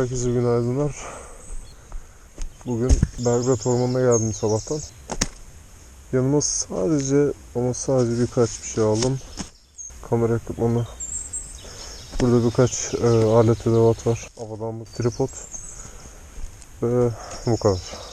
Herkese günaydınlar. Bugün Belgrad Ormanı'na geldim sabahtan. Yanıma sadece ama sadece birkaç bir şey aldım. Kamera ekipmanı. Burada birkaç e, alet edevat var. Havalanma tripod. Ve bu kadar.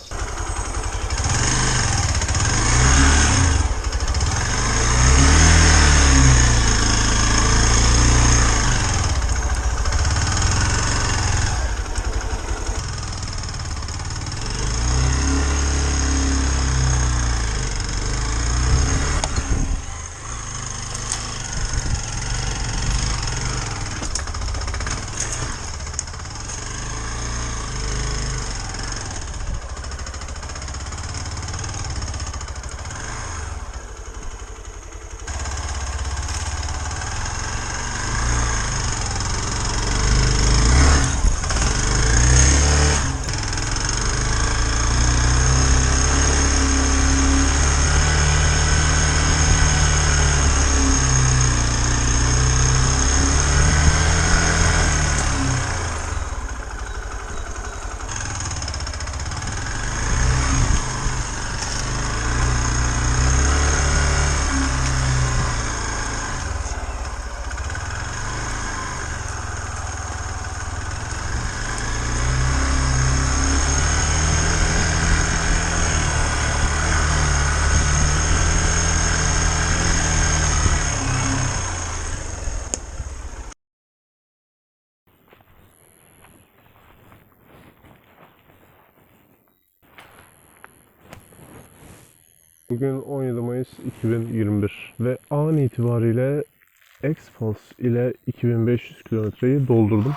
Bugün 17 Mayıs 2021 ve an itibariyle Expulse ile 2500 kilometreyi doldurdum.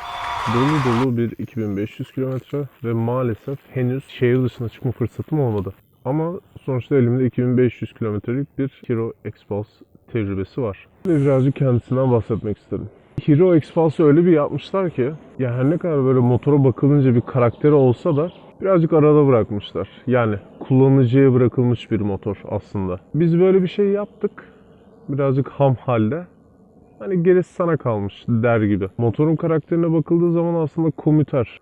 Dolu dolu bir 2500 kilometre ve maalesef henüz şehir dışına çıkma fırsatım olmadı. Ama sonuçta elimde 2500 kilometrelik bir Hero Expulse tecrübesi var. Birazcık kendisinden bahsetmek istedim. Hero Expulse'ı öyle bir yapmışlar ki ya her ne kadar böyle motora bakılınca bir karakteri olsa da birazcık arada bırakmışlar. Yani kullanıcıya bırakılmış bir motor aslında. Biz böyle bir şey yaptık. Birazcık ham halde. Hani gerisi sana kalmış der gibi. Motorun karakterine bakıldığı zaman aslında komüter.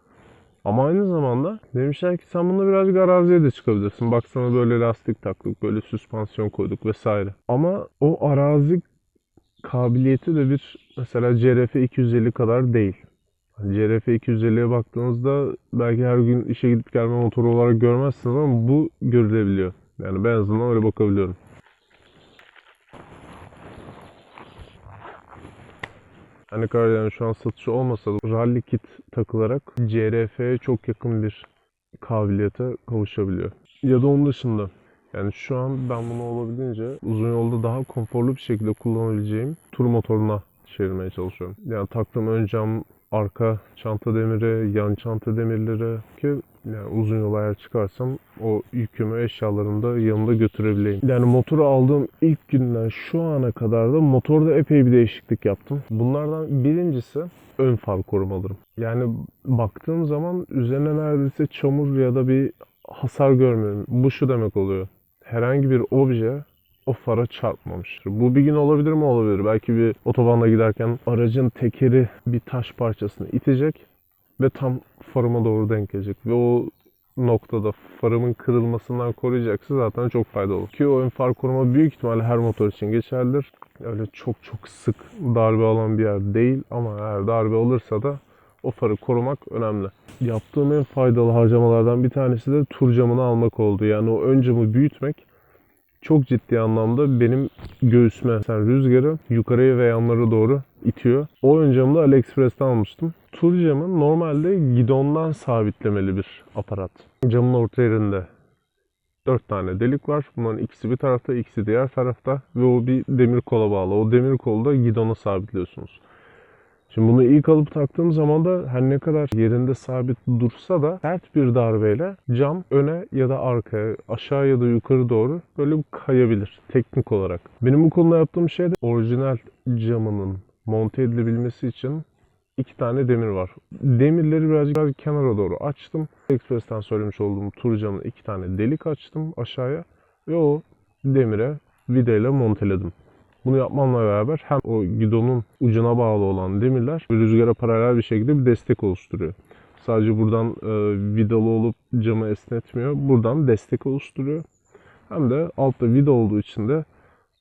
Ama aynı zamanda demişler ki sen bununla birazcık araziye de çıkabilirsin. Baksana böyle lastik taktık, böyle süspansiyon koyduk vesaire. Ama o arazi kabiliyeti de bir mesela CRF 250 kadar değil. CRF 250'ye baktığınızda belki her gün işe gidip gelme motoru olarak görmezsiniz ama bu görülebiliyor. Yani ben en azından öyle bakabiliyorum. Her ne kadar yani şu an satışı olmasa da rally kit takılarak CRF'ye çok yakın bir kabiliyete kavuşabiliyor. Ya da onun dışında yani şu an ben bunu olabildiğince uzun yolda daha konforlu bir şekilde kullanabileceğim tur motoruna çevirmeye çalışıyorum. Yani taktığım ön cam, arka çanta demiri, yan çanta demirleri ki yani uzun yola eğer çıkarsam o yükümü eşyalarımı da yanımda götürebileyim. Yani motoru aldığım ilk günden şu ana kadar da motorda epey bir değişiklik yaptım. Bunlardan birincisi ön far korumalarım. Yani baktığım zaman üzerine neredeyse çamur ya da bir hasar görmüyorum. Bu şu demek oluyor. Herhangi bir obje o fara çarpmamış. Bu bir gün olabilir mi? Olabilir. Belki bir otobanda giderken aracın tekeri bir taş parçasını itecek ve tam farıma doğru denk gelecek. Ve o noktada farımın kırılmasından koruyacaksa zaten çok faydalı. Ki o ön far koruma büyük ihtimalle her motor için geçerlidir. Öyle çok çok sık darbe alan bir yer değil ama eğer darbe olursa da o farı korumak önemli. Yaptığım en faydalı harcamalardan bir tanesi de tur camını almak oldu. Yani o ön camı büyütmek çok ciddi anlamda benim göğsüme sen rüzgarı yukarıya ve yanlara doğru itiyor. O ön camı da AliExpress'ten almıştım. Tur camı normalde gidondan sabitlemeli bir aparat. Camın orta yerinde 4 tane delik var. Bunların ikisi bir tarafta, ikisi diğer tarafta ve o bir demir kola bağlı. O demir kolu da gidona sabitliyorsunuz. Şimdi bunu ilk alıp taktığım zaman da her ne kadar yerinde sabit dursa da sert bir darbeyle cam öne ya da arkaya, aşağı ya da yukarı doğru böyle kayabilir teknik olarak. Benim bu konuda yaptığım şey de orijinal camının monte edilebilmesi için iki tane demir var. Demirleri birazcık, birazcık kenara doğru açtım. Express'ten söylemiş olduğum tur camına iki tane delik açtım aşağıya ve o demire vidayla monteledim. Bunu yapmamla beraber hem o gidonun ucuna bağlı olan demirler rüzgara paralel bir şekilde bir destek oluşturuyor. Sadece buradan e, vidalı olup camı esnetmiyor. Buradan destek oluşturuyor. Hem de altta vida olduğu için de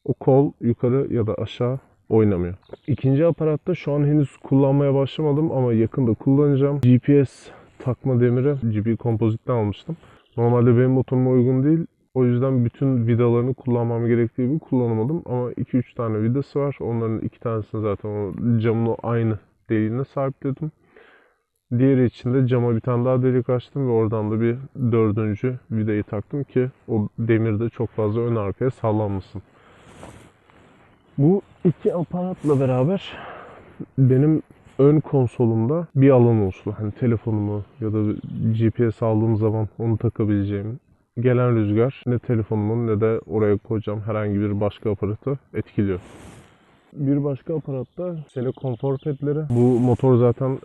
o kol yukarı ya da aşağı oynamıyor. İkinci aparatta şu an henüz kullanmaya başlamadım ama yakında kullanacağım. GPS takma demiri GP Composite'den almıştım. Normalde benim motoruma uygun değil. O yüzden bütün vidalarını kullanmam gerektiği gibi kullanamadım. Ama 2-3 tane vidası var. Onların iki tanesini zaten o camın o aynı deliğine sabitledim. Diğeri için de cama bir tane daha delik açtım ve oradan da bir dördüncü vidayı taktım ki o demir de çok fazla ön arkaya sallanmasın. Bu iki aparatla beraber benim ön konsolumda bir alan olsun. Hani telefonumu ya da GPS aldığım zaman onu takabileceğim. Gelen rüzgar ne telefonumun ne de oraya koyacağım herhangi bir başka aparatı etkiliyor. Bir başka aparatta sele konfor pedleri. Bu motor zaten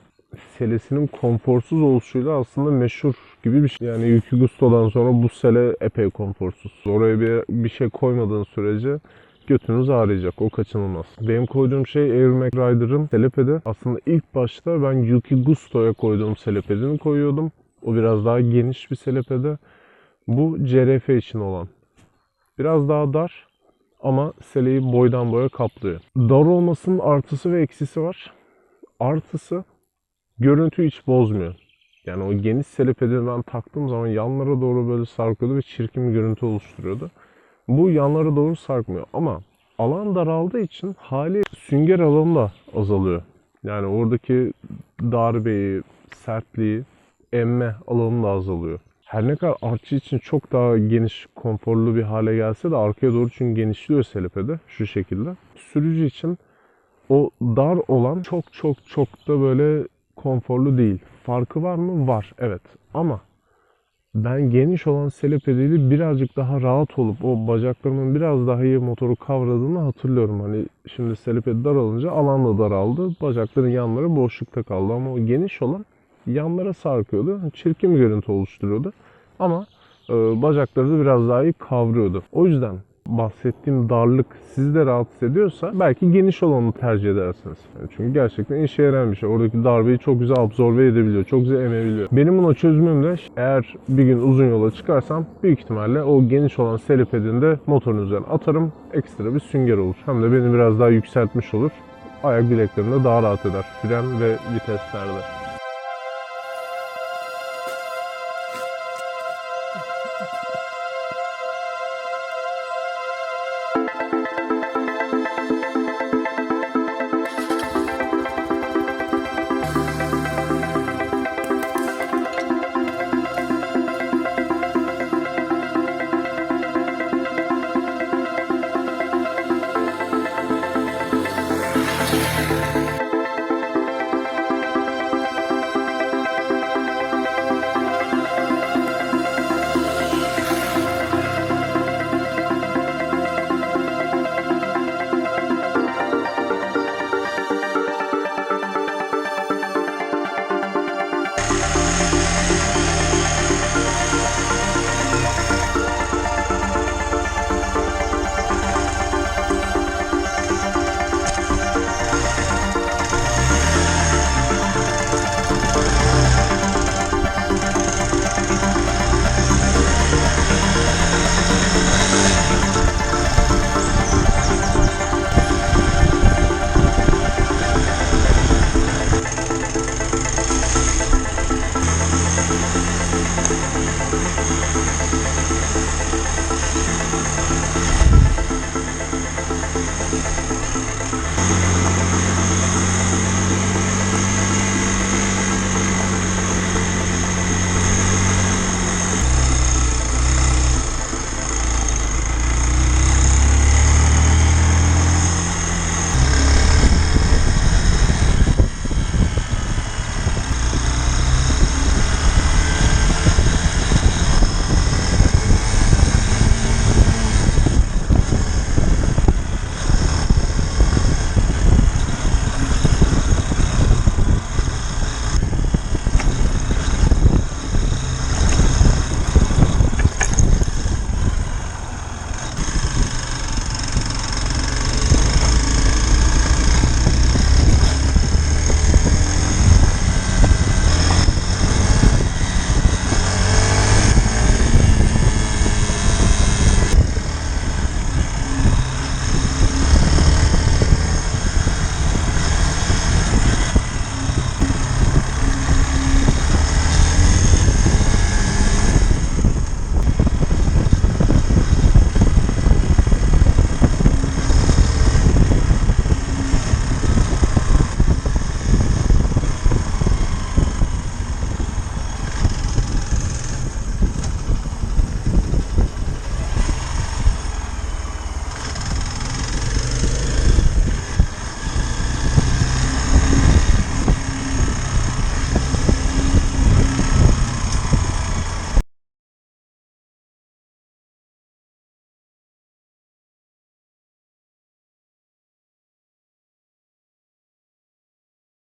selesinin konforsuz oluşuyla aslında meşhur gibi bir şey. Yani Yuki Gusto'dan sonra bu sele epey konforsuz. Oraya bir, bir şey koymadığın sürece götünüz ağrıyacak. O kaçınılmaz. Benim koyduğum şey Air Mac Rider'ın selepedi. Aslında ilk başta ben Yuki Gusto'ya koyduğum selepedini koyuyordum. O biraz daha geniş bir selepedi. Bu CRF için olan. Biraz daha dar ama seleyi boydan boya kaplıyor. Dar olmasının artısı ve eksisi var. Artısı görüntüyü hiç bozmuyor. Yani o geniş selepedini ben taktığım zaman yanlara doğru böyle sarkıyordu ve çirkin bir görüntü oluşturuyordu. Bu yanlara doğru sarkmıyor ama alan daraldığı için hali sünger alanı da azalıyor. Yani oradaki darbeyi, sertliği, emme alanı da azalıyor. Her ne kadar artçı için çok daha geniş, konforlu bir hale gelse de arkaya doğru çünkü genişliyor selepede şu şekilde. Sürücü için o dar olan çok çok çok da böyle konforlu değil. Farkı var mı? Var. Evet. Ama ben geniş olan selepediyle birazcık daha rahat olup o bacaklarımın biraz daha iyi motoru kavradığını hatırlıyorum. Hani şimdi selepedi daralınca alan da daraldı. Bacakların yanları boşlukta kaldı ama o geniş olan yanlara sarkıyordu. Çirkin bir görüntü oluşturuyordu. Ama e, bacakları da biraz daha iyi kavruyordu. O yüzden bahsettiğim darlık sizi de rahatsız ediyorsa belki geniş olanı tercih edersiniz. Çünkü gerçekten işe yarayan bir şey. Oradaki darbeyi çok güzel absorbe edebiliyor. Çok güzel emebiliyor. Benim buna çözümüm de eğer bir gün uzun yola çıkarsam büyük ihtimalle o geniş olan selepedini de motorun üzerine atarım. Ekstra bir sünger olur. Hem de beni biraz daha yükseltmiş olur. Ayak bileklerimde daha rahat eder. Fren ve viteslerde.